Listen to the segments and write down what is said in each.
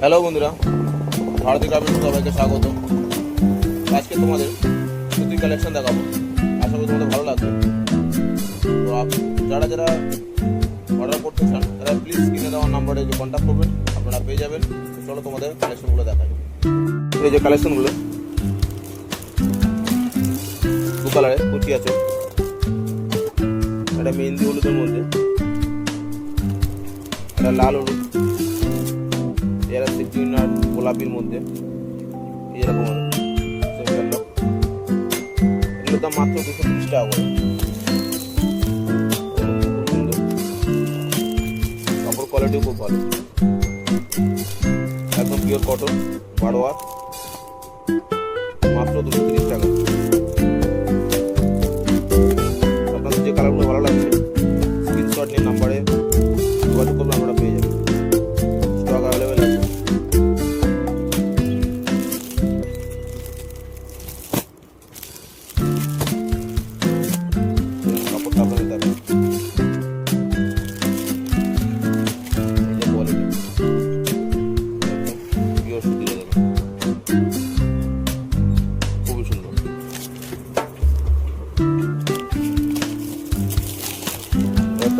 Hello বন্ধুরা, ভারতী গ্রামীণ সবাইকে স্বাগত। আজকে তোমাদের সুতি কালেকশন দেখাবো। আশা করি তোমাদের ভালো লাগবে। তো যারা যারা অর্ডার করতে চান, তারা প্লিজ কিনে দেওয়ার নাম্বারে যে কন্ট্যাক্ট করবেন, আপনারা পেয়ে যাবেন। চলো তোমাদের কালেকশনগুলো দেখাই। এই যে কালেকশনগুলো দু কালারে কুচি আছে। এটা মেহেন্দি হলুদের মধ্যে। এটা লাল হলুদ। এরা সিক্সটিন আর গোলাপির মধ্যে এরকম এগুলোর দাম মাত্র দুশো তিরিশ টাকা করে। কোয়ালিটিও খুব ভালো। একদম পিওর কটন বারোয়ার।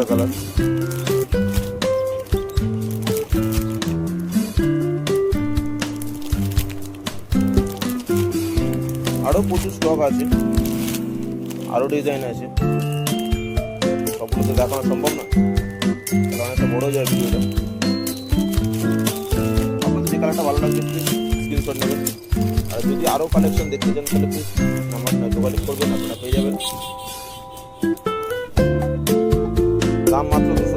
একটা কালার আরও প্রচুর স্টক আছে আরও ডিজাইন আছে। সবগুলো তো দেখানো সম্ভব না অনেকটা বড় যায় ভিডিওটা। আপনাদের যে কালারটা ভালো লাগছে স্ক্রিনশট নেবেন। আর যদি আরও কালেকশন দেখতে চান, তাহলে প্লিজ নাম্বার যোগাযোগ করবেন, আপনারা পেয়ে যাবেন। দাম মাত্র দুশো